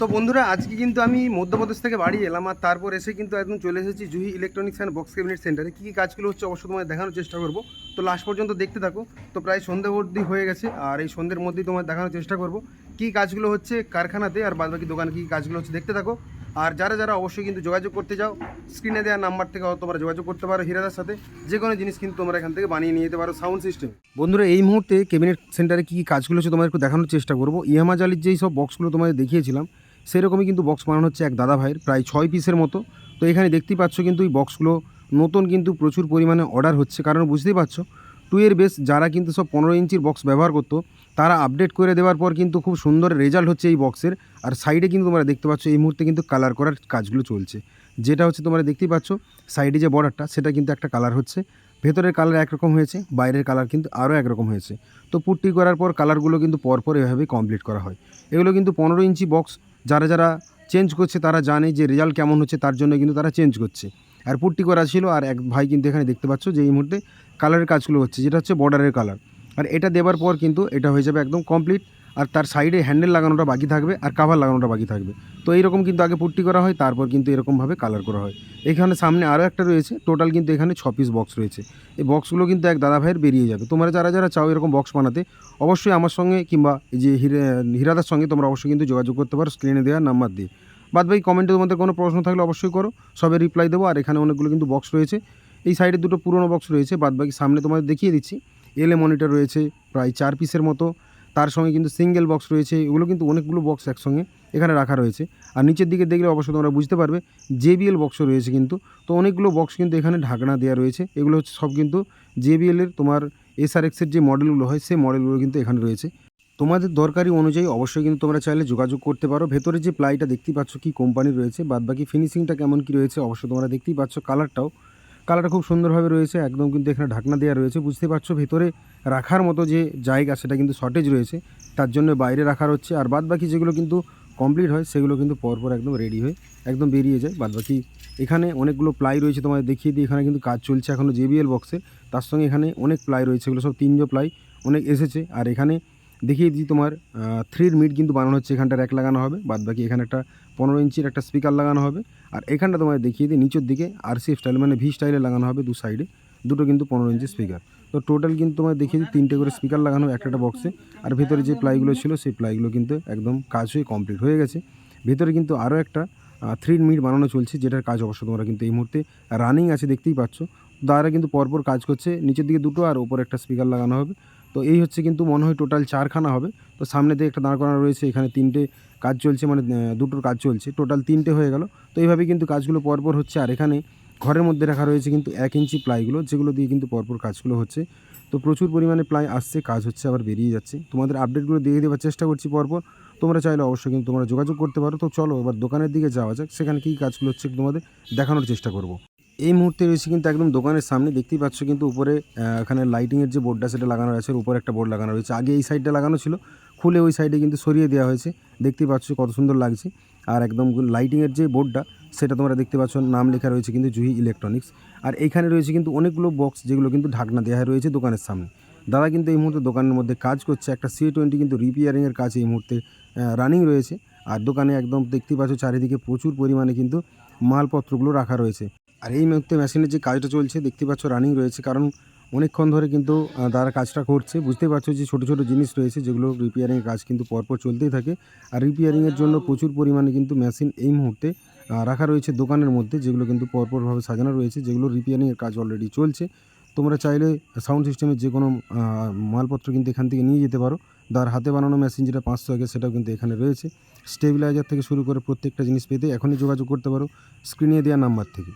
তো বন্ধুরা, আজকে কিন্তু আমি মধ্যপ্রদেশ থেকে বাড়ি এলাম আর তারপর এসে কিন্তু একদম চলে এসেছি Juhi electronics and box cabinet সেন্টারে কী কী কাজগুলো হচ্ছে অবশ্যই তোমায় দেখানোর চেষ্টা করব। তো লাস্ট পর্যন্ত দেখতে থাকো। তো প্রায় সন্ধে অবধি হয়ে গেছে আর এই সন্ধ্যের মধ্যেই তোমায় দেখানোর চেষ্টা করব। কী কাজগুলো হচ্ছে কারখানাতে আর বাদবাকি দোকানে কী কাজগুলো হচ্ছে দেখতে থাকো। আর যারা যারা অবশ্যই কিন্তু যোগাযোগ করতে যাও স্ক্রিনে দেওয়া নাম্বার থেকে তোমরা যোগাযোগ করতে পারো হিরাদার সাথে। যে কোনো জিনিস কিন্তু তোমরা এখান থেকে বানিয়ে নিয়ে যেতে পারো সাউন্ড সিস্টেম বন্ধুরা, এই মুহূর্তে ক্যাবিনেট সেন্টারে কী কী কাজগুলো হচ্ছে তোমাদের একটু দেখানোর চেষ্টা করব। ইয়ামা জালির যেই সব বক্সগুলো তোমাদের দেখিয়েছিলাম সেরকমই কিন্তু বক্স বানানো হচ্ছে এক দাদা ভাইয়ের প্রায় ছয় পিসের মতো। তো এখানে দেখতেই পাচ্ছ কিন্তু এই বক্সগুলো নতুন কিন্তু প্রচুর পরিমাণে অর্ডার হচ্ছে। কারণ বুঝতেই পারছ টু এর বেস যারা কিন্তু সব পনেরো ইঞ্চির বক্স ব্যবহার করতো, তারা আপডেট করে দেওয়ার পর কিন্তু খুব সুন্দর রেজাল্ট হচ্ছে এই বক্সের আর সাইডে কিন্তু তোমরা দেখতে পাচ্ছ, এই মুহূর্তে কিন্তু কালার করার কাজগুলো চলছে। যেটা হচ্ছে তোমরা দেখতেই পাচ্ছ সাইডে যে বর্ডারটা সেটা কিন্তু একটা কালার হচ্ছে। ভেতরের কালার একরকম হয়েছে, বাইরের কালার কিন্তু আরও একরকম হয়েছে। তো পুট্টি করার পর কালারগুলো কিন্তু পরপর এভাবেই কমপ্লিট করা হয়। এগুলো কিন্তু পনেরো ইঞ্চি বক্স যারা যারা চেঞ্জ করছে তারা জানে যে রেজাল্ট কেমন হচ্ছে, তার জন্য কিন্তু তারা চেঞ্জ করছে। আর পুট্টি করা ছিল আর এক ভাই কিন্তু এখানে দেখতে পাচ্ছ যে এই মুহূর্তে কালারের কাজগুলো হচ্ছে, যেটা হচ্ছে বর্ডারের কালার আর এটা দেবার পর কিন্তু এটা হয়ে যাবে একদম কমপ্লিট আর তার সাইডে হ্যান্ডেল লাগানোটা বাকি থাকবে আর কাভার লাগানোটা বাকি থাকবে। তো এইরকম কিন্তু আগে পুট্টি করা হয়, তারপর কিন্তু এরকমভাবে কালার করা হয়। এখানে সামনে আরও একটা রয়েছে টোটাল কিন্তু এখানে ছ পিস বক্স রয়েছে। এই বক্সগুলো কিন্তু এক দাদা ভাইয়ের বেরিয়ে যাবে। তোমরা যারা যারা চাও এরকম বক্স বানাতে, অবশ্যই আমার সঙ্গে কিংবা যে হিরে, হিরাদার সঙ্গে তোমরা অবশ্যই কিন্তু যোগাযোগ করতে পারো স্ক্রিনে দেওয়া নাম্বার দিয়ে। বাদ বাকি কমেন্টে তোমাদের কোনো প্রশ্ন থাকলে অবশ্যই করো, সবে রিপ্লাই দেবো। আর এখানে অনেকগুলো কিন্তু বক্স রয়েছে। এই সাইডে দুটো পুরনো বক্স রয়েছে। বাদ বাকি সামনে তোমাদের দেখিয়ে দিচ্ছি। এলএ মনিটর রয়েছে, প্রায় চার পিসের মতো। তার সঙ্গে কিন্তু সিঙ্গেল বক্স রয়েছে, এগুলো কিন্তু অনেকগুলো বক্স একসঙ্গে এখানে রাখা রয়েছে। আর নিচের দিকে দেখলে অবশ্যই তোমরা বুঝতে পারবে জেবিএল বক্সও রয়েছে কিন্তু। তো অনেকগুলো বক্স কিন্তু এখানে ঢাকনা দেওয়া রয়েছে, এগুলো হচ্ছে সব কিন্তু জেবিএলের তোমার এসআরএক্সের যে মডেলগুলো হয়, সেই মডেলগুলো কিন্তু এখানে রয়েছে। তোমাদের দরকারি অনুযায়ী অবশ্যই কিন্তু তোমরা চাইলে যোগাযোগ করতে পারো। ভেতরে যে প্লাইটা দেখতেই পাচ্ছ কি কোম্পানি রয়েছে, বাদবাকি ফিনিশিংটা কেমন কি রয়েছে অবশ্যই তোমরা দেখতেই পাচ্ছ কালারটাও কালারটা খুব সুন্দরভাবে রয়েছে, একদম কিন্তু এখানে ঢাকনা দেওয়া রয়েছে বুঝতে পারছ? ভেতরে রাখার মতো যে জায়গা, সেটা কিন্তু শর্টেজ রয়েছে। তার জন্য বাইরে রাখার হচ্ছে, আর বাদ বাকি যেগুলো কিন্তু কমপ্লিট হয়, সেগুলো কিন্তু পরপর একদম রেডি হয়ে একদম বেরিয়ে যায়। বাদ বাকি এখানে অনেকগুলো প্লাই রয়েছে, তোমাদের দেখিয়ে দিই। এখানে কিন্তু কাজ চলছে এখনও জেবিএল বক্সে তার সঙ্গে এখানে অনেক প্লাই রয়েছে, এগুলো সব তিনজো প্লাই অনেক এসেছে। আর এখানে দেখিয়ে দিই তোমার থ্রির মিট কিন্তু বানানো হচ্ছে এখানটা র্যাক লাগানো হবে বাদ বাকি এখানে একটা পনেরো ইঞ্চির একটা স্পিকার লাগানো হবে, আর এখানটা তোমায় দেখিয়ে দিই, নিচের দিকে আরসি স্টাইল মানে ভি স্টাইলে লাগানো হবে দু সাইডে দুটো কিন্তু পনেরো ইঞ্চি স্পিকার তো টোটাল কিন্তু তোমায় দেখিয়ে দিই, তিনটে করে স্পিকার লাগানো, একটা একটা বক্সে আর ভেতরে যে প্লাইগুলো ছিল, সেই প্লাইগুলো কিন্তু একদম কাজ হয়ে কমপ্লিট হয়ে গেছে। ভেতরে কিন্তু আরও একটা থ্রি মিট বানানো চলছে, যেটার কাজ অবশ্য তোমরা কিন্তু এই মুহূর্তে রানিং আছে, দেখতেই পাচ্ছ। তারা কিন্তু পরপর কাজ করছে, নিচের দিকে দুটো আর ওপরে একটা স্পিকার লাগানো হবে। তো এই হচ্ছে কিন্তু মনে হয় টোটাল চারখানা হবে। তো সামনে দিয়ে একটা দাঁড় করানো রয়েছে, এখানে তিনটে কাজ চলছে মানে দুটোর কাজ চলছে। টোটাল তিনটে হয়ে গেল। তো এইভাবে কিন্তু কাজগুলো পরপর হচ্ছে। আর এখানে ঘরের মধ্যে রাখা রয়েছে কিন্তু এক ইঞ্চি প্লাইগুলো যেগুলো দিয়ে কিন্তু পরপর কাজগুলো হচ্ছে। তো প্রচুর পরিমাণে প্লাই আসছে, কাজ হচ্ছে, আবার বেরিয়ে যাচ্ছে। তোমাদের আপডেটগুলো দিয়ে দেওয়ার চেষ্টা করছি পরপর। তোমরা চাইলে অবশ্যই কিন্তু তোমরা যোগাযোগ করতে পারো। তো চলো, এবার দোকানের দিকে যাওয়া যাক। সেখানে কী কাজগুলো হচ্ছে তোমাদের দেখানোর চেষ্টা করব। এই মুহূর্তে রয়েছে কিন্তু একদম দোকানের সামনে, দেখতেই পাচ্ছ কিন্তু উপরে এখানে লাইটিংয়ের যে বোর্ডটা সেটা লাগানো রয়েছে উপরে একটা বোর্ড লাগানো রয়েছে। আগে এই সাইডটা লাগানো ছিল, খুলে ওই সাইডে কিন্তু সরিয়ে দেওয়া হয়েছে। দেখতেই পাচ্ছ কত সুন্দর লাগছে। আর একদম লাইটিংয়ের যে বোর্ডটা, সেটা তোমরা দেখতে পাচ্ছ, নাম লেখা রয়েছে কিন্তু জুহি ইলেকট্রনিক্স আর এইখানে রয়েছে কিন্তু অনেকগুলো বক্স যেগুলো কিন্তু ঢাকনা দেওয়া রয়েছে দোকানের সামনে। দাদা কিন্তু এই মুহূর্তে দোকানের মধ্যে কাজ করছে, একটা সি টোয়েন্টি কিন্তু রিপেয়ারিংয়ের কাজ এই মুহূর্তে রানিং রয়েছে। আর দোকানে একদম দেখতে পাচ্ছ, চারিদিকে প্রচুর পরিমাণে কিন্তু মালপত্রগুলো রাখা রয়েছে। আর এই মুহূর্তে মেশিনের যে কাজটা চলছে, দেখতে পাচ্ছ রানিং রয়েছে, কারণ অনেকক্ষণ ধরে কিন্তু তারা কাজটা করছে। বুঝতে পারছ যে ছোটো ছোটো জিনিস রয়েছে, যেগুলো রিপেয়ারিংয়ের কাজ কিন্তু পরপর চলতেই থাকে। আর রিপেয়ারিংয়ের জন্য প্রচুর পরিমাণে কিন্তু মেশিন এই মুহূর্তে রাখা রয়েছে দোকানের মধ্যে, যেগুলো কিন্তু পরপরভাবে সাজানো রয়েছে, যেগুলো রিপেয়ারিংয়ের কাজ অলরেডি চলছে। তোমরা চাইলে সাউন্ড সিস্টেমের যে কোনো মালপত্র কিন্তু এখান থেকে নিয়ে যেতে পারো। তার হাতে বানানো মেশিন যেটা পাঁচশো আগে, সেটাও কিন্তু এখানে রয়েছে। স্টেবিলাইজার থেকে শুরু করে প্রত্যেকটা জিনিস পেতে এখনই যোগাযোগ করতে পারো স্ক্রিনে দেওয়া নাম্বার থেকে।